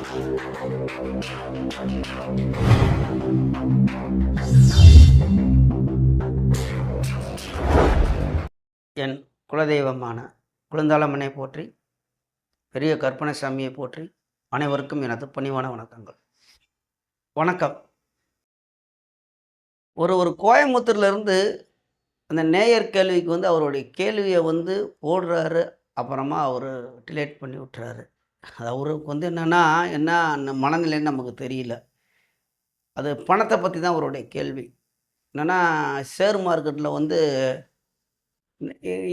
என் குலதெய்வமான குழந்தாளம்மனை போற்றி பெரிய கற்பனை சாமியை போற்றி அனைவருக்கும் எனது பணிவான வணக்கங்கள். வணக்கம். ஒரு ஒரு கோயம்புத்தூர்லேருந்து அந்த நேயர் கேள்விக்கு வந்து அவருடைய கேள்வியை வந்து போடுறாரு அப்புறமா அவர் டிலேட் பண்ணி விட்டுறாரு. அது அவருக்கு வந்து என்னென்னா என்ன மனநிலைன்னு நமக்கு தெரியல. அது பணத்தை பற்றி தான் அவருடைய கேள்வி. என்னென்னா ஷேர் மார்க்கெட்டில் வந்து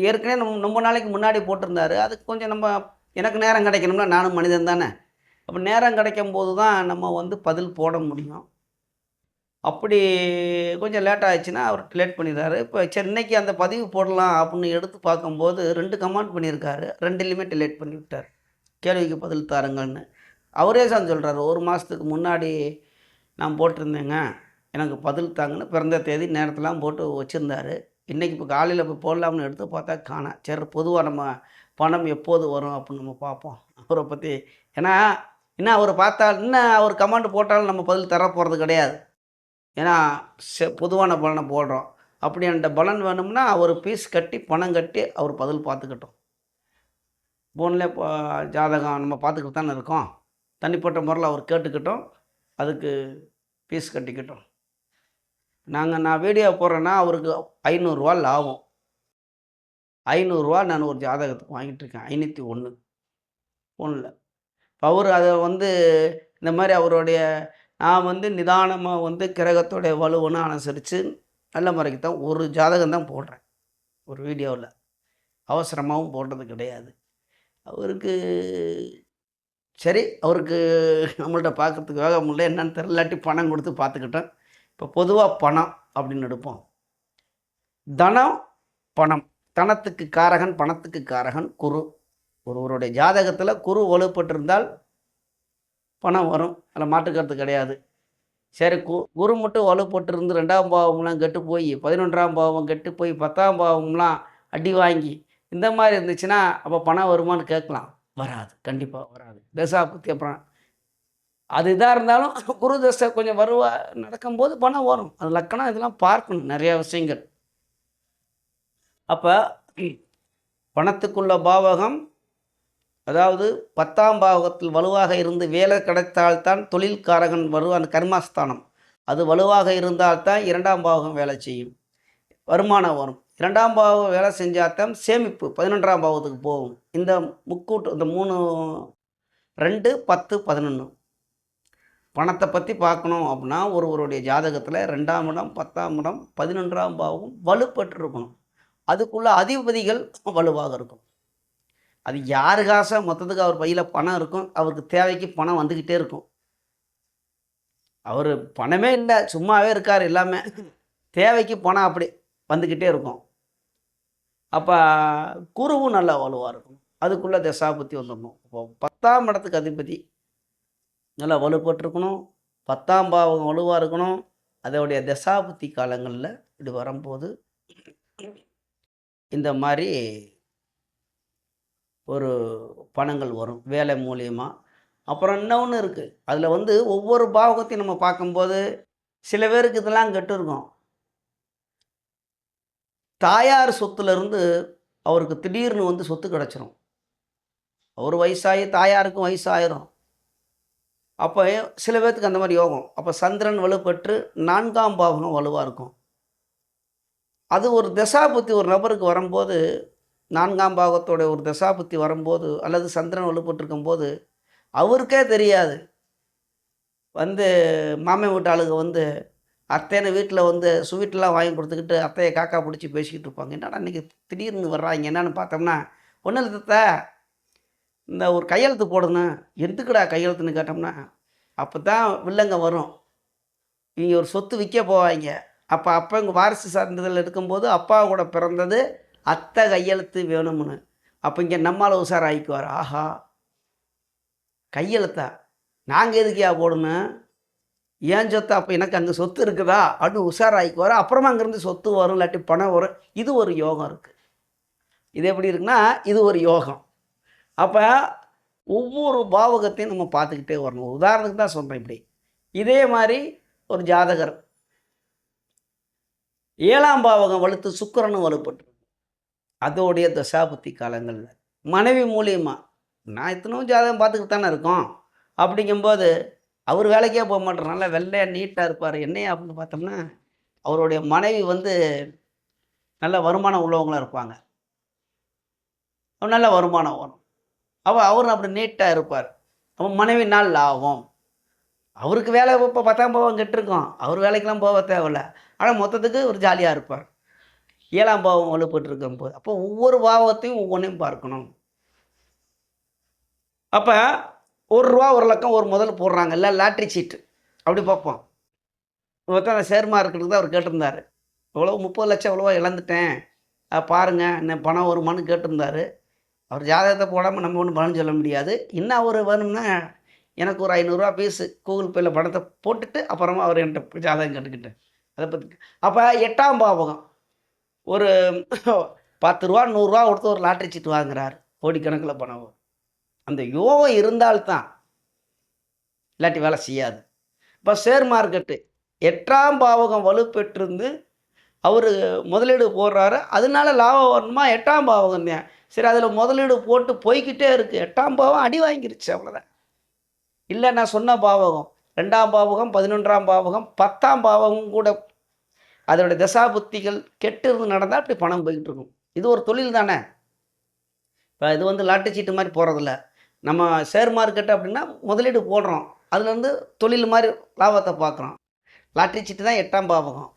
ஏற்கனவே நம்ம ரொம்ப நாளைக்கு முன்னாடி போட்டிருந்தாரு. அதுக்கு கொஞ்சம் நம்ம எனக்கு நேரம் கிடைக்கணும்னா நானும் மனிதன் தானே. அப்போ நேரம் கிடைக்கும் போது தான் நம்ம வந்து பதில் போட முடியும். அப்படி கொஞ்சம் லேட் ஆயிடுச்சுன்னா அவர் லேட் பண்ணிடுறாரு. இப்போ சரி இன்னைக்கு அந்த பதிவு போடலாம் அப்படின்னு எடுத்து பார்க்கும்போது ரெண்டு கமெண்ட் பண்ணியிருக்காரு. ரெண்டுலேயுமே டிலேட் பண்ணி விட்டார் கேள்விக்கு பதில் தாருங்கள்னு. அவரே சார் சொல்கிறாரு ஒரு மாதத்துக்கு முன்னாடி நான் போட்டிருந்தேங்க எனக்கு பதில் தாங்கன்னு பிறந்த தேதி நேரத்தெலாம் போட்டு வச்சுருந்தாரு. இன்றைக்கி இப்போ காலையில் இப்போ போடலாம்னு எடுத்து பார்த்தா காணா. சரி பொதுவாக நம்ம பணம் எப்போது வரும் அப்படின்னு நம்ம பார்ப்போம். அவரை பற்றி ஏன்னா என்ன அவர் பார்த்தா இன்னும் அவர் கமாண்ட் போட்டாலும் நம்ம பதில் தர போகிறது கிடையாது. ஏன்னா செ- பொதுவான பலனை போடுறோம். அப்படி அந்த பலன் வேணும்னா அவர் பீஸ் கட்டி பணம் கட்டி அவர் பதில் பார்த்துக்கிட்டோம். ஃபோனில் ஜாதகம் நம்ம பார்த்துக்கிட்டு தானே இருக்கோம். தனிப்பட்ட முறையில் அவர் கேட்டுக்கிட்டோம். அதுக்கு ஃபீஸ் கட்டிக்கிட்டோம். நாங்கள் நான் வீடியோ போடுறேன்னா அவருக்கு ஐநூறுரூவா லாபம். ஐநூறுரூவா நான் ஒரு ஜாதகத்துக்கு வாங்கிட்டு இருக்கேன். ஐநூற்றி ஒன்று ஃபோனில் இப்போ அவர் அதை வந்து இந்த மாதிரி அவருடைய நான் வந்து நிதானமாக வந்து கிரகத்தோடைய வலுவனை அனுசரித்து நல்ல முறைக்கு தான் ஒரு ஜாதகம் தான் போடுறேன். ஒரு வீடியோவில் அவசரமாகவும் போடுறது கிடையாது. அவருக்கு சரி அவருக்கு நம்மள்ட்ட பார்க்கறதுக்கு வேக முடியல என்னன்னு தெரியல பணம் கொடுத்து பார்த்துக்கிட்டோம் இப்போ பொதுவாக பணம் அப்படின்னு எடுப்போம். தனம் பணம். தனத்துக்கு காரகன் பணத்துக்கு காரகன் குரு. ஒருவருடைய ஜாதகத்தில் குரு வலுப்பட்டிருந்தால் பணம் வரும். அதில் மாற்றுக்கிறது கிடையாது. சரி கு குரு மட்டும் வலுப்பட்டிருந்து ரெண்டாம் பாவம்லாம் கெட்டு போய் பதினொன்றாம் பாவம் கெட்டு போய் பத்தாம் பாவம்லாம் அடி வாங்கி இந்த மாதிரி இருந்துச்சுன்னா அப்போ பணம் வருமான்னு கேட்கலாம். வராது. கண்டிப்பாக வராது. தசாபுத்தி அப்புறம் அது இதாக இருந்தாலும் குரு தசை கொஞ்சம் வருவா நடக்கும்போது பணம் வரும். அது லக்கணம் இதெல்லாம் பார்க்கணும் நிறையா விஷயங்கள். அப்போ பணத்துக்குள்ள பாவகம் அதாவது பத்தாம் பாவகத்தில் வலுவாக இருந்து வேலை கிடைத்தால்தான் தொழில்காரகன் வரும் அந்த கர்மஸ்தானம். அது வலுவாக இருந்தால்தான் இரண்டாம் பாவகம் வேலை செய்யும். வருமானம் வரும். இரண்டாம் பாவம் வேலை செஞ்சாதான் சேமிப்பு பதினொன்றாம் பாவத்துக்கு போகும். இந்த முக்கூட்டு இந்த மூணு ரெண்டு பத்து பதினொன்று பணத்தை பற்றி பார்க்கணும் அப்படின்னா ஒருவருடைய ஜாதகத்தில் ரெண்டாம் இடம் பத்தாம் இடம் பதினொன்றாம் பாவம் வலுப்பட்டு இருக்கணும் அதுக்குள்ள அதிபதிகள் வலுவாக இருக்கும். அது யாரு காசாக மொத்தத்துக்கு அவர் பையில் பணம் இருக்கும் அவருக்கு தேவைக்கு பணம் வந்துக்கிட்டே இருக்கும். அவர் பணமே இல்லை சும்மாவே இருக்கார் எல்லாமே. தேவைக்கு பணம் அப்படி வந்துக்கிட்டே இருக்கும். அப்போ குருவும் நல்லா வலுவாக இருக்கும் அதுக்குள்ளே தசாபுத்தி வந்துடணும். இப்போ பத்தாம் இடத்துக்கு அதிபதி நல்லா வலுப்பட்டுருக்கணும். பத்தாம் பாவம் வலுவாக இருக்கணும். அதோடைய தசாபுத்தி காலங்களில் இப்படி வரும்போது இந்த மாதிரி ஒரு பணங்கள் வரும் வேலை மூலியமாக அப்புறம் இன்னொன்று இருக்குது அதில் வந்து ஒவ்வொரு பாவகத்தையும் நம்ம பார்க்கும்போது சில பேருக்கு இதெல்லாம் கெட்டு இருக்கும் தாயார் சொத்துலேருந்து அவருக்கு திடீர்னு வந்து சொத்து கிடச்சிரும். அவர் வயசாகி தாயாருக்கும் வயசாயிரும். அப்போ சில பேர்த்துக்கு அந்த மாதிரி யோகம். அப்போ சந்திரன் வலுப்பெற்று நான்காம் பாவகம் வலுவாக இருக்கும். அது ஒரு தசாபுத்தி ஒரு நபருக்கு வரும்போது நான்காம் பாகத்தோட ஒரு தசாபுத்தி வரும்போது அல்லது சந்திரன் வலுப்பட்டிருக்கும் போது அவருக்கே தெரியாது. வந்து மாமன் வீட்டு வந்து அத்தைன்னு வீட்டில் வந்து ஸ்வீட்டெலாம் வாங்கி கொடுத்துக்கிட்டு அத்தையை காக்கா பிடிச்சி பேசிக்கிட்டு இருப்பாங்க. என்னடா இன்றைக்கி திடீர்னு வர்றாங்க? என்னன்னு பார்த்தோம்னா ஒன்றும் இல்லை தத்த இந்த ஒரு கையெழுத்து போடணும். எதுக்குடா கையெழுத்துன்னு கேட்டோம்னா அப்போ தான் வில்லங்க வரும். இங்கே ஒரு சொத்து விற்க போவாங்க அப்போ அப்போ இங்கே வாரிசு சார்ந்ததில் இருக்கும்போது அப்பா கூட பிறந்தது அத்தை கையெழுத்து வேணும்னு. அப்போ இங்கே நம்மால் உஷாராகிக்குவார். ஆஹா கையெழுத்தா? நாங்கள் எதுக்கியா போடணும்? ஏன் சொத்து? அப்போ எனக்கு அங்கே சொத்து இருக்குதா? அப்படின்னு உஷாராகிக்குவார் அப்புறமா அங்கேருந்து சொத்து வரும் இல்லாட்டி பணம் வரும். இது ஒரு யோகம் இருக்குது இது எப்படி இருக்குன்னா இது ஒரு யோகம். அப்போ ஒவ்வொரு பாவகத்தையும் நம்ம பார்த்துக்கிட்டே வரணும். உதாரணத்துக்கு தான் சொல்கிறேன் இப்படி. இதே மாதிரி ஒரு ஜாதகர். ஏழாம் பாவகம் வலுத்து சுக்கிரனும் வலுப்பட்டு அதோடைய தசாபுத்தி காலங்களில். மனைவி மூலியமாக நான் இத்தனும் ஜாதகம் பார்த்துக்கிட்டு தானே இருக்கோம். அப்படிங்கும்போது அவர் வேலைக்கே போக மாட்டார். நல்லா வெள்ளையாக நீட்டாக இருப்பார். என்னையா அப்படின்னு பார்த்தோம்னா அவருடைய மனைவி வந்து நல்ல வருமானம் உள்ளவங்களாக இருப்பாங்க. நல்ல வருமானம் வரும். அவள் அவரும் அப்படி நீட்டாக இருப்பார். அவன் மனைவி நாள் லாபம் அவருக்கு வேலை இப்போ பத்தாம் பாவம் கெட்டிருக்கோம் அவர் வேலைக்கெல்லாம் போக தேவையில்ல. ஆனால் மொத்தத்துக்கு ஒரு ஜாலியாக இருப்பார். ஏழாம் பாவம் வலுப்பட்டுருக்கும் போது அப்போ ஒவ்வொரு பாவத்தையும் ஒவ்வொன்றையும் பார்க்கணும். அப்போ ஒரு ரூபா ஒரு லக்கம் ஒரு முதல் போடுறாங்க இல்லை லாட்ரி சீட்டு. அப்படி பார்ப்போம். மொத்தம் அந்த ஷேர் மார்க்கெட்டுக்கு தான் அவர் கேட்டிருந்தார். எவ்வளோ முப்பது லட்சம் எவ்வளோ இழந்துட்டேன். பாருங்கள் என்ன பணம் வருமானு கேட்டிருந்தார். அவர் ஜாதகத்தை போடாமல் நம்ம ஒன்றும் பலன் சொல்ல முடியாது. இன்னும் அவர் வேணும்னா எனக்கு ஒரு ஐநூறுரூவா பீஸு கூகுள் பேயில் பணத்தை போட்டுட்டு அப்புறமா அவர் என்கிட்ட ஜாதகம் கேட்டுக்கிட்டேன் அதை பற்றி அப்போ எட்டாம் பாவகம். ஒரு பத்து ரூபா நூறுரூவா கொடுத்து ஒரு லாட்ரி சீட்டு வாங்குறாரு. கோடிக்கணக்கில் பணம். அந்த யோகம் இருந்தால்தான் இல்லாட்டி வேலை செய்யாது. இப்போ ஷேர் மார்க்கெட்டு எட்டாம் பாவகம் வலுப்பெற்றிருந்து அவர் முதலீடு போடுறாரு. அதனால லாபம் வரணுமா? எட்டாம் பாவகம் தான். சரி அதில் முதலீடு போட்டு போய்கிட்டே இருக்குது எட்டாம் பாவம் அடி வாங்கிருச்சு அவ்வளோதான் இல்லை நான் சொன்ன பாவகம் ரெண்டாம் பாவகம் பதினொன்றாம் பாவகம் பத்தாம் பாவகம் கூட அதனுடைய தசாபுத்திகள் கெட்டு இருந்து நடந்தால் அப்படி பணம் போய்கிட்டு இருக்கும். இது ஒரு தொழில் தானே. இப்போ இது வந்து லாட்டு சீட்டு மாதிரி போகிறதில்ல நம்ம ஷேர் மார்க்கெட் அப்படின்னா முதலீடு போடுறோம். அதுலேருந்து தொழில் மாதிரி லாபத்தை பார்க்குறோம். லாட்டரி சீட்டு தான் எட்டாம் பாவகம்.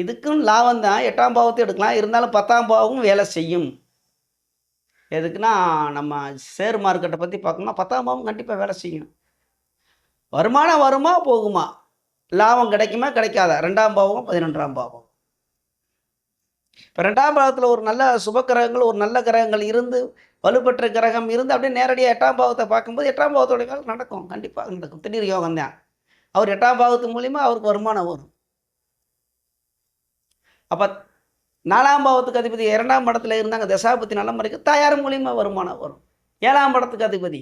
இதுக்கும் லாபம் தான். எட்டாம் பாவத்தை எடுக்கலாம். இருந்தாலும் பத்தாம் பாவமும் வேலை செய்யும். எதுக்குன்னா நம்ம ஷேர் மார்க்கெட்டை பற்றி பார்க்கணும்னா பத்தாம் பாவம் கண்டிப்பாக வேலை செய்யும். வருமானம் வருமா போகுமா? லாபம் கிடைக்குமா கிடைக்காதா? ரெண்டாம் பாவம் பதினொன்றாம் பாவம். இப்போ ரெண்டாம் பாவத்தில் ஒரு நல்ல சுப கிரகங்கள் ஒரு நல்ல கிரகங்கள் இருந்து வலுப்பெற்ற கிரகம் இருந்து அப்படியே நேரடியாக எட்டாம் பாவத்தை பார்க்கும்போது எட்டாம் பாவத்தோட வேலை நடக்கும். கண்டிப்பாக நடக்கும். திடீர் யோகம் தான். அவர் எட்டாம் பாவத்து மூலிமா அவருக்கு வருமானம் வரும். அப்போ நாலாம் பாவத்துக்கு அதிபதி இரண்டாம் படத்தில் இருந்தாங்க. தசாபத்தி நல்ல முறைக்கு தாயார் மூலியமாக வருமானம் வரும். ஏழாம் படத்துக்கு அதிபதி.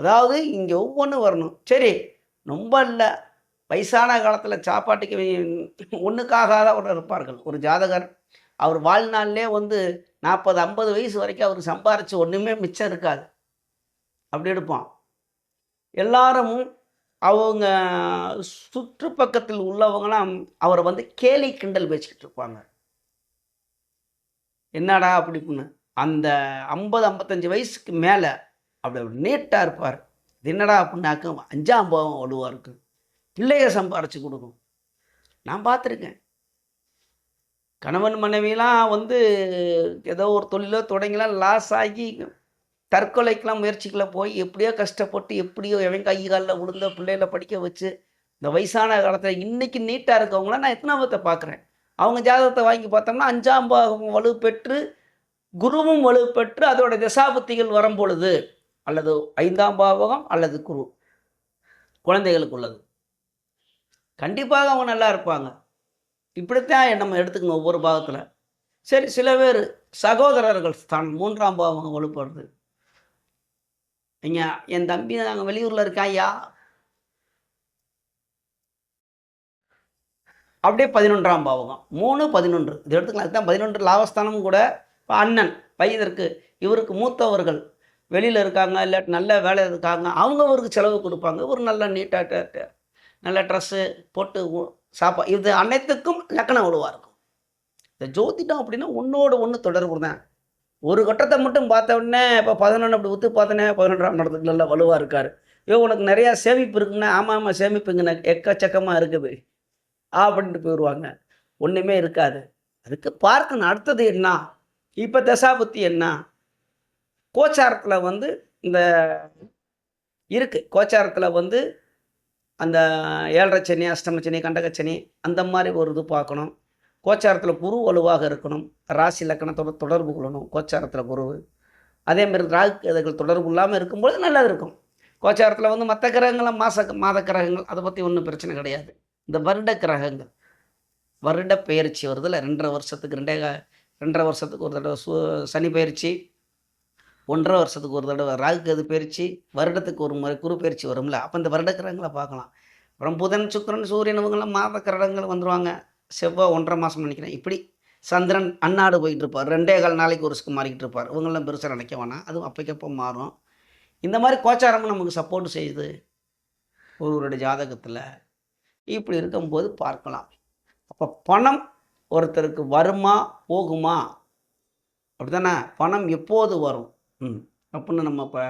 அதாவது இங்கே ஒவ்வொன்றும் வரணும். சரி ரொம்ப இல்லை. வயசான காலத்தில் சாப்பாட்டுக்கு ஒன்றுக்காகாதவர் இருப்பார்கள். ஒரு ஜாதகர் அவர் வாழ்நாள்லே வந்து நாற்பது ஐம்பது வயசு வரைக்கும் அவர் சம்பாரித்து ஒன்றுமே மிச்சம் இருக்காது. அப்படி எடுப்போம் எல்லாரும் அவங்க சுற்றுப்பக்கத்தில் உள்ளவங்களாம் அவரை வந்து கேலி கிண்டல் வச்சுக்கிட்டு இருப்பாங்க. என்னடா அப்படின்னு அந்த ஐம்பது ஐம்பத்தஞ்சு வயசுக்கு மேலே அப்படி நீட்டாக இருப்பார். என்னடா அப்படின்னாக்க அஞ்சாம் பாவம் வலுவாக இருக்கும் பிள்ளைய சம்பாரிச்சு கொடுக்கும் நான் பார்த்துருக்கேன். கணவன் மனைவிலாம் வந்து ஏதோ ஒரு தொழிலோ தொடங்கலாம் லாஸ் ஆகி தற்கொலைக்கெலாம் முயற்சிக்கல போய் எப்படியோ கஷ்டப்பட்டு எப்படியோ எவன் கை காலில் விழுந்த பிள்ளைகளை படிக்க வச்சு இந்த வயசான காலத்தில் இன்றைக்கி நீட்டாக இருக்கவங்களாம் நான் எத்தனாவத்தை பார்க்குறேன் அவங்க ஜாதகத்தை வாங்கி பார்த்தோம்னா அஞ்சாம் பாகம் வலு பெற்று குருவும் வலு பெற்று அதோட தசாபுத்திகள் வரும் பொழுது அல்லது ஐந்தாம் பாவகம் அல்லது குரு குழந்தைகளுக்கு உள்ளது. கண்டிப்பாக அவங்க நல்லா இருப்பாங்க. இப்படித்தான் நம்ம எடுத்துக்கணும் ஒவ்வொரு பாகத்தில். சரி சில பேர் சகோதரர்கள் தான் மூன்றாம் பாவம் வலுப்படுறது ஐயா என் தம்பி நாங்கள் வெளியூரில் இருக்காயா அப்படியே பதினொன்றாம் பாவகம். மூணு பதினொன்று. இது எடுத்துக்கலாம். அதுதான் பதினொன்று லாபஸ்தானம் கூட. இப்போ அண்ணன் வயதிற்கு இவருக்கு மூத்தவர்கள் வெளியில் இருக்காங்க இல்லை நல்ல வேலை இருக்காங்க அவங்க அவருக்கு செலவு கொடுப்பாங்க. ஒரு நல்ல நீட்டாக நல்ல ட்ரெஸ்ஸு போட்டு சாப்பா இது அனைத்துக்கும் லக்கணம் வலுவாக இருக்கும். இந்த ஜோதிடம் அப்படின்னா ஒன்றோடு ஒன்று தொடர்பு தான். ஒரு கட்டத்தை மட்டும் பார்த்த உடனே இப்போ பதினொன்று அப்படி ஒத்து பார்த்தனே பதினொன்றாம் நடத்துக்கு நல்லா வலுவாக இருக்கார். ஐயோ உனக்கு நிறையா சேமிப்பு இருக்குன்னா ஆமாம் ஆமாம் சேமிப்புங்கண்ணே எக்கச்சக்கமாக இருக்குது. அப்படின்ட்டு போயிடுவாங்க. ஒன்றுமே இருக்காது. அதுக்கு பார்க்கணும். அடுத்தது என்ன? இப்போ தசாபுத்தி என்ன? கோச்சாரத்தில் வந்து இந்த இருக்குது கோச்சாரத்தில் வந்து அந்த ஏழரை சனி அஷ்டம சனி கண்டகச்சனி அந்த மாதிரி ஒரு இது பார்க்கணும். கோச்சாரத்தில் குரு வலுவாக இருக்கணும். ராசி லக்கணத்தோட தொடர்பு கொள்ளணும். கோச்சாரத்தில் குரு. அதேமாரி ராகு கேதுகள் தொடர்பு இல்லாமல் இருக்கும்போது நல்லது இருக்கும். கோச்சாரத்தில் வந்து மற்ற கிரகங்கள்லாம் மாச மாத கிரகங்கள் அதை பற்றி ஒன்றும் பிரச்சனை கிடையாது. இந்த வருட கிரகங்கள். வருட பயிற்சி வருதில்ல. ரெண்டரை வருஷத்துக்கு ரெண்டே ரெண்டரை வருஷத்துக்கு ஒரு தடவை சு சனி பயிற்சி ஒன்றரை வருஷத்துக்கு ஒரு தடவை ராகுக்கு அது பயிற்சி வருடத்துக்கு ஒரு முறை குரு பயிற்சி வரும்ல. அப்போ இந்த வருடக்கிரகங்களை பார்க்கலாம். அப்புறம் புதன் சுக்கரன் சூரியன் இவங்கெல்லாம் மாத கிரகங்கள் வந்துடுவாங்க செவ்வாய் ஒன்றரை மாதம் நினைக்கிறேன். இப்படி சந்திரன் அன்னாடு போயிட்டு இருப்பார் ரெண்டே கால் நாளைக்கு ஒரு சுக்கு மாறிக்கிட்டு இருப்பார் இவங்கெல்லாம் பெருசாக நினைக்க வேணாம். அதுவும் அப்போக்கப்போ மாறும். இந்த மாதிரி கோச்சாரமும் நமக்கு சப்போர்ட் செய்யுது. ஒருவருடைய ஜாதகத்தில். இப்படி இருக்கும்போது பார்க்கலாம். அப்போ பணம் ஒருத்தருக்கு வருமா போகுமா? அப்படி தானே பணம் எப்போது வரும்? அப்படின்னு நம்ம இப்போ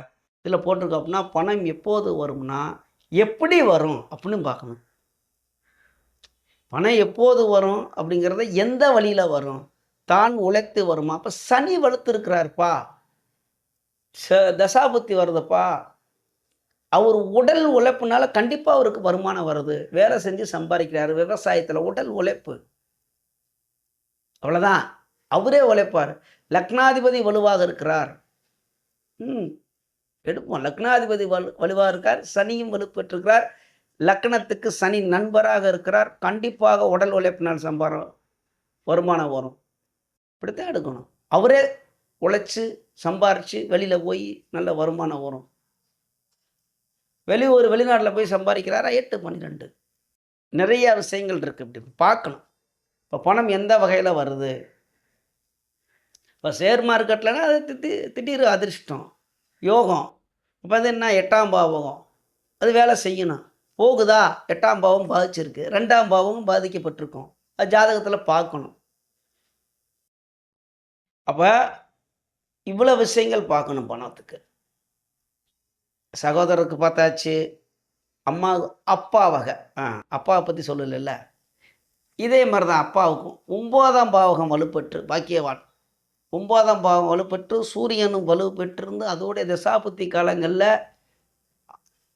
இதில் போட்டிருக்கோம் அப்படின்னா பணம் எப்போது வரும்னா எப்படி வரும் அப்படின்னு பார்க்கணும். பணம் எப்போது வரும் அப்படிங்கிறத எந்த வழியில் வரும்? தான் உழைத்து வருமா? அப்போ சனி வளர்த்துருக்கிறாருப்பா ச தசாபுத்தி வருதுப்பா. அவர் உடல் உழைப்புனால கண்டிப்பாக அவருக்கு வருமானம் வருது. வேலை செஞ்சு சம்பாதிக்கிறாரு. விவசாயத்தில் உடல் உழைப்பு. அவ்வளோதான் அவரே உழைப்பார். லக்னாதிபதி வலுவாக இருக்கிறார். ம். எடுப்போம். லக்னாதிபதி வலு வலுவாக இருக்கார். சனியும் வலுப்பெற்றிருக்கிறார். லக்னத்துக்கு சனி நண்பராக இருக்கிறார். கண்டிப்பாக உடல் உழைப்பினால் சம்பாரம் வருமானம் வரும். இப்படித்தான் எடுக்கணும். அவரே உழைச்சி சம்பாரித்து வெளியில் போய் நல்ல வருமானம் வரும். வெளியூர் வெளிநாட்டில் போய் சம்பாதிக்கிறாரா? எட்டு பன்னிரெண்டு. நிறைய விஷயங்கள் இருக்குது இப்படி பார்க்கணும். இப்போ பணம் எந்த வகையில் வருது? இப்போ ஷேர் மார்க்கெட்லனா அது திட்டி திடீர் அதிர்ஷ்டம். யோகம். இப்போ அது என்ன? எட்டாம் பாவகம். அது வேலை செய்யணும். போகுதா? எட்டாம் பாவம் பாதிச்சிருக்கு. ரெண்டாம் பாவமும் பாதிக்கப்பட்டிருக்கும். அது ஜாதகத்தில் பார்க்கணும். அப்போ இவ்வளோ விஷயங்கள் பார்க்கணும் பணத்துக்கு. சகோதரருக்கு பார்த்தாச்சு. அம்மா அப்பா வகை. ஆ அப்பாவை பற்றி சொல்லலைல்ல. இதே மாதிரி தான் அப்பாவுக்கும். ஒம்போதாம் பாவகம் வலுப்பட்டு பாக்கியவான். ஒன்பதாம் பாவம் வலுப்பெற்று சூரியனும் வலுப்பெற்றிருந்து அதோடைய தசாபுத்தி காலங்களில்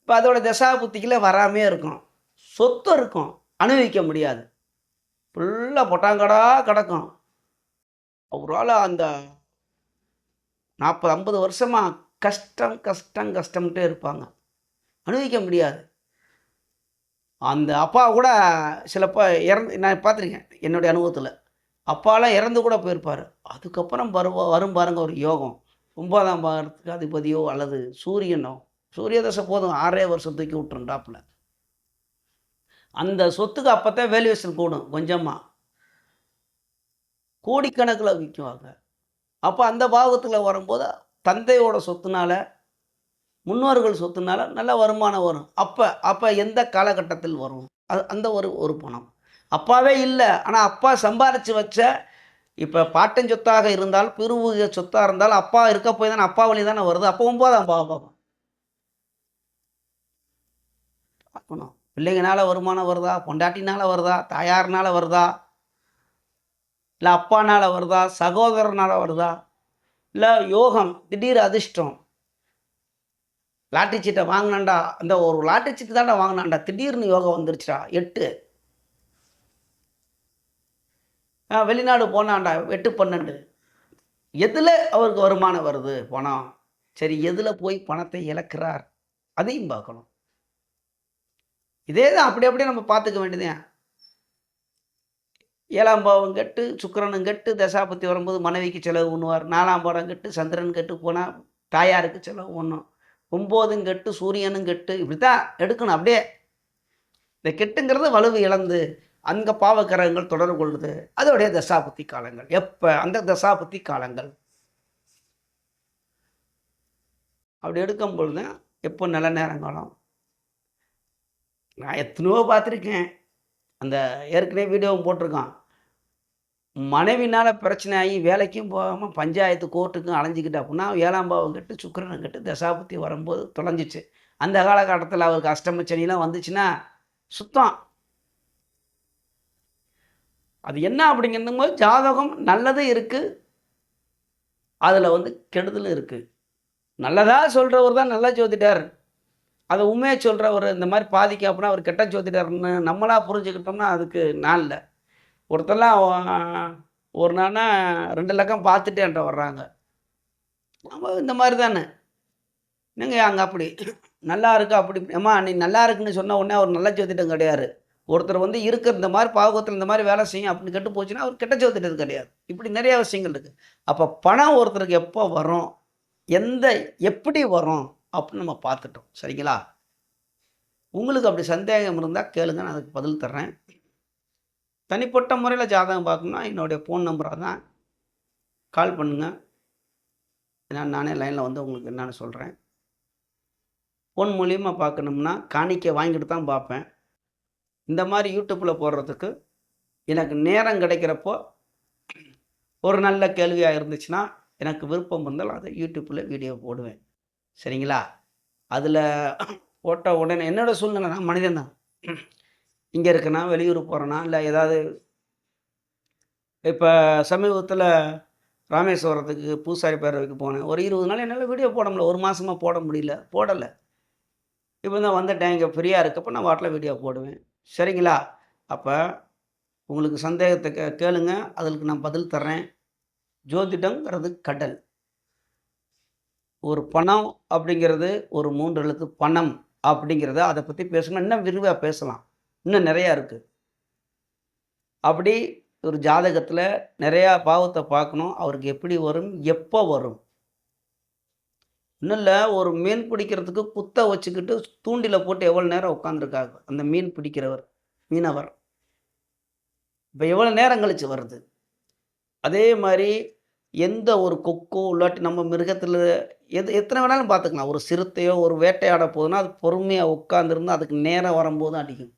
இப்போ அதோட தசாபுத்திகளே வராமே இருக்கும். சொத்து இருக்கும். அனுபவிக்க முடியாது. ஃபுல்லாக பொட்டாங்கடா கிடக்கும். அவரால் அந்த நாற்பது ஐம்பது வருஷமாக கஷ்டம் கஷ்டம் கஷ்டம்ட்டே இருப்பாங்க. அனுபவிக்க முடியாது. அந்த அப்பா கூட சிலப்போ இறந்து நான் பார்த்துருக்கேன் என்னுடைய அனுபவத்தில். அப்பாலாம் இறந்து கூட போயிருப்பார். அதுக்கப்புறம் வரும் வரும் பாருங்க ஒரு யோகம். ஒன்பதாம் பாகத்துக்கு அதிபதியோ அல்லது சூரியனோ சூரிய தசை போதும் ஆறே வருஷம் தூக்கி விட்டுருண்டாப்புல அந்த சொத்துக்கு அப்போத்தான் வேல்யூவேஷன் கூடும் கொஞ்சமாக கோடிக்கணக்கில் விற்குவாங்க. அப்போ அந்த பாவத்தில் வரும்போது தந்தையோட சொத்துனால முன்னோர்கள் சொத்துனால நல்ல வருமானம் வரும். அப்போ அப்போ எந்த காலகட்டத்தில் வரும்? அது அந்த ஒரு ஒரு பணம். அப்பாவே இல்லை. ஆனால் அப்பா சம்பாரித்து வச்ச இப்போ பாட்டன் சொத்தாக இருந்தால் பிரிவு சொத்தாக இருந்தால் அப்பா இருக்க போய் தானே அப்பா வழி தானே வருது. அப்போ ஒன்பதாம் பாவம். பார்க்கணும். பிள்ளைங்கனால வருமானம் வருதா? பொண்டாட்டினால வருதா? தாயார்னால வருதா? இல்லை அப்பானால வருதா? சகோதரனால வருதா? இல்லை யோகம் திடீர் அதிர்ஷ்டம். லாட்டரி சீட்டை வாங்கினாண்டா அந்த ஒரு லாட்டரி சீட்டு தாண்டா வாங்கினாண்டா திடீர்னு யோகம் வந்துருச்சுடா. எட்டு ஆ, வெளிநாடு போனாண்டா எட்டு பன்னெண்டு. எதில் அவருக்கு வருமானம் வருது? பணம். சரி எதில் போய் பணத்தை இழக்கிறார்? அதையும் பார்க்கணும். இதே தான் அப்படி அப்படியே நம்ம பார்த்துக்க வேண்டியதே ஏழாம் பாவம் கெட்டு சுக்கரனும் கெட்டு தசாபத்தி வரும்போது மனைவிக்கு செலவு பண்ணுவார். நாலாம் பாடம் கெட்டு சந்திரன் கெட்டு போனால் தாயாருக்கு செலவு பண்ணும். ஒம்போதும் கெட்டு சூரியனும் கெட்டு இப்படி தான் எடுக்கணும் அப்படியே. இந்த கெட்டுங்கிறது வலுவு இழந்து அங்கே பாவக்கிரகங்கள் தொடர்பு கொள்வது அதோடைய தசாபுத்தி காலங்கள். எப்போ? அந்த தசாபுத்தி காலங்கள். அப்படி எடுக்கும் பொழுது எப்போ நல்ல நேரங்காலம் நான் எத்தனையோ பார்த்துருக்கேன். அந்த ஏற்கனவே வீடியோவும் போட்டிருக்கான். மனைவினால் பிரச்சனை ஆகி வேலைக்கும் போகாமல் பஞ்சாயத்து கோர்ட்டுக்கும் அலைஞ்சிக்கிட்டு அப்படின்னா ஏழாம் பாவம் கட்டு சுக்கரன் கட்டு தசாபுத்தி வரும்போது தொலைஞ்சிச்சு. அந்த காலகட்டத்தில் அவருக்கு அஷ்டமச்சனிலாம் வந்துச்சுன்னா சுத்தம். அது என்ன அப்படிங்கிறது போது ஜாதகம் நல்லதும் இருக்குது அதில் வந்து கெடுதலும் இருக்குது நல்லதாக சொல்கிறவர் தான் நல்லா ஜோதிட்டார். அதை உண்மையை சொல்கிறவர் இந்த மாதிரி பாதிக்க அப்படின்னா அவர் கெட்ட ஜோதிட்டார்னு நம்மளாக புரிஞ்சுக்கிட்டோம்னா அதுக்கு நான் இல்லை. ஒருத்தர்லாம் ஒரு நாள்னா ரெண்டு லக்கம் பார்த்துட்டேன்ட்ட வர்றாங்க. நம்ம இந்த மாதிரி தானே. என்னங்க அங்கே அப்படி? நல்லா இருக்கு அப்படி. ஏம்மா நீ நல்லா இருக்குன்னு சொன்ன உடனே அவர் நல்ல ஜோதிடம் கிடையாது. ஒருத்தர் வந்து இருக்கிற இந்த மாதிரி பாவகத்தில் இந்த மாதிரி வேலை செய்யும் அப்படின்னு கெட்டு போச்சுன்னா அவர் கெட்ட ஜோதிடம் கிடையாது. இப்படி நிறைய விஷயங்கள் இருக்குது அப்போ பணம் ஒருத்தருக்கு எப்போ வரும்? எந்த எப்படி வரும்? அப்படின்னு நம்ம பார்த்துட்டோம். சரிங்களா? உங்களுக்கு அப்படி சந்தேகம் இருந்தால் கேளுங்க நான் அதுக்கு பதில் தர்றேன். தனிப்பட்ட முறையில் ஜாதகம் பார்க்கணும்னா என்னுடைய ஃபோன் நம்பராக தான் கால் பண்ணுங்கள் நான் நானே லைனில் வந்து உங்களுக்கு என்னென்னு சொல்கிறேன் ஃபோன் மூலியமாக பார்க்கணும்னா காணிக்கை வாங்கிட்டு தான் பார்ப்பேன். இந்த மாதிரி யூடியூப்பில் போடுறதுக்கு எனக்கு நேரம் கிடைக்கிறப்போ ஒரு நல்ல கேள்வியாக இருந்துச்சுன்னா எனக்கு விருப்பம் இருந்தால் அதை யூடியூப்பில் வீடியோ போடுவேன். சரிங்களா? அதில் போட்ட உடனே என்னோடய சூழ்நிலை நான் மனிதன் தான். இங்கே இருக்கேனா வெளியூர் போகிறேனா இல்லை ஏதாவது இப்போ சமீபத்தில் ராமேஸ்வரத்துக்கு பூசாரி பேரவைக்கு போனேன். ஒரு இருபது நாள் என்னால் வீடியோ போட முடியல. ஒரு மாதமாக போட முடியல. போடலை. இப்போ தான் வந்துட்டேன். இங்கே ஃப்ரீயாக இருக்கப்போ நான் வாட்டில் வீடியோ போடுவேன். சரிங்களா? அப்போ உங்களுக்கு சந்தேகத்தை கே கேளுங்க. அதற்கு நான் பதில் தர்றேன். ஜோதிடங்கிறது கடல். ஒரு பணம் அப்படிங்கிறது ஒரு மூன்று எழுத்து பணம் அப்படிங்கிறத அதை பற்றி பேசணும். இன்னும் விரிவாக பேசலாம். இன்னும் நிறையா இருக்குது அப்படி ஒரு ஜாதகத்தில் நிறையா பாவத்தை பார்க்கணும். அவருக்கு எப்படி வரும்? எப்போ வரும்? இன்னும் இல்லை ஒரு மீன் பிடிக்கிறதுக்கு குத்த வச்சுக்கிட்டு தூண்டில் போட்டு எவ்வளோ நேரம் உட்காந்துருக்காங்க அந்த மீன் பிடிக்கிறவர் மீனவர். இப்போ எவ்வளோ நேரம் கழிச்சு வருது? அதே மாதிரி எந்த ஒரு கொக்கோ இல்லாட்டி நம்ம மிருகத்தில் எது எத்தனை வேணாலும் பார்த்துக்கலாம். ஒரு சிறுத்தையோ ஒரு வேட்டையாட போகுதுன்னா அது பொறுமையாக உட்காந்துருந்து அதுக்கு நேரம் வரும்போது அடிக்கும்.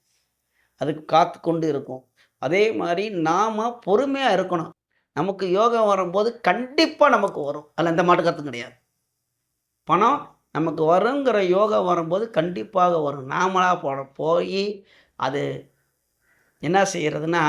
அதுக்கு காத்து கொண்டு இருக்கும். அதே மாதிரி நாம் பொறுமையாக இருக்கணும். நமக்கு யோகம் வரும்போது கண்டிப்பாக நமக்கு வரும். அதில் எந்த மாட்டு கற்றுக்கும் கிடையாது. பணம் நமக்கு வருங்கிற யோகம் வரும்போது கண்டிப்பாக வரும். நாமளாக போட போய் அது என்ன செய்கிறதுனா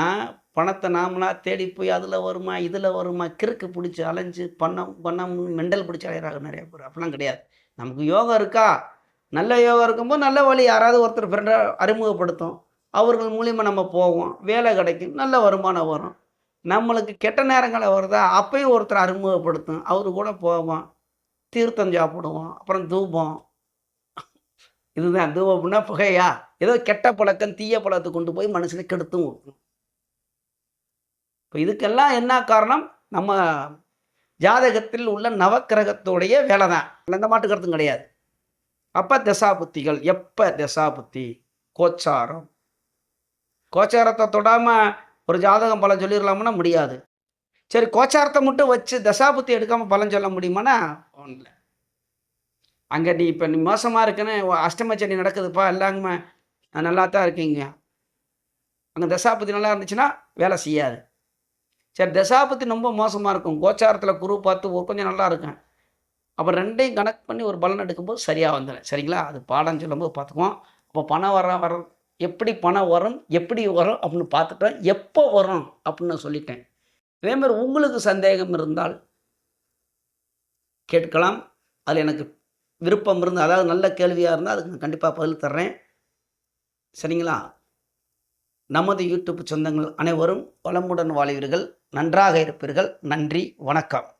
பணத்தை நாமளாக தேடி போய் அதில் வருமா இதில் வருமா கிறுக்கு பிடிச்சி அலைஞ்சு பணம் பணம் மெண்டல் பிடிச்சி அலையிறாங்க நிறைய பேர். அப்படிலாம் கிடையாது. நமக்கு யோகம் இருக்கா? நல்ல யோகம் இருக்கும்போது நல்ல வழி யாராவது ஒருத்தர் ஃப்ரெண்டாக அறிமுகப்படுத்தும். அவர்கள் மூலிமா நம்ம போவோம். வேலை கிடைக்கும் நல்ல வருமானம் வரும். நம்மளுக்கு கெட்ட நேரங்களை வருதா? அப்பயும் ஒருத்தர் அறிமுகப்படுத்தும். அவரு கூட போவோம். தீர்த்தம் சாப்பிடுவோம் அப்புறம் தூபம். இதுதான் தூபம் அப்படின்னா புகையா? ஏதோ கெட்ட பழக்கம் தீய பழத்தை கொண்டு போய் மனுஷனை கெடுத்தும். கொடுக்கணும் இப்போ இதுக்கெல்லாம் என்ன காரணம்? நம்ம ஜாதகத்தில் உள்ள நவக்கிரகத்துடைய வேலை தான் எந்த மாட்டுக்கிறதும் கிடையாது. அப்போ தசாபுத்திகள் எப்போ தசாபுத்தி? கோச்சாரம். கோச்சாரத்தை தொடாமல் ஒரு ஜாதகம் பலன் சொல்லிடலாம்னா முடியாது. சரி கோச்சாரத்தை மட்டும் வச்சு தசாபுத்தி எடுக்காமல் பலன் சொல்ல முடியுமானா? ஒன்றில் அங்கே நீ இப்போ நீ மோசமாக இருக்குன்னு அஷ்டமச்சனி நடக்குதுப்பா எல்லாமே நல்லா தான் இருக்கீங்க. அங்கே தசாபதி நல்லா இருந்துச்சுன்னா வேலை செய்யாது. சரி தசாபதி ரொம்ப மோசமாக இருக்கும். கோச்சாரத்தில் குரு பார்த்து ஒரு கொஞ்சம் நல்லா இருக்கும் அப்புறம் ரெண்டையும் கனெக்ட் பண்ணி ஒரு பலன் எடுக்கும்போது சரியாக வந்துடும் சரிங்களா? அது பாடம் சொல்லும்போது பார்த்துக்குவோம். அப்போ பணம் வர வர எப்படி பணம் வரும் எப்படி வரும் அப்படின்னு பார்த்துட்டோம் எப்போ வரும் அப்படின்னு சொல்லிட்டேன். அதேமாதிரி உங்களுக்கு சந்தேகம் இருந்தால் கேட்கலாம். அதில் எனக்கு விருப்பம் இருந்து அதாவது நல்ல கேள்வியாக இருந்தால் அதுக்கு நான் கண்டிப்பாக பதில் தர்றேன். சரிங்களா? நமது யூடியூப் சொந்தங்கள் அனைவரும் வளமுடன் வாழ்வீர்கள். நன்றாக இருப்பீர்கள். நன்றி. வணக்கம்.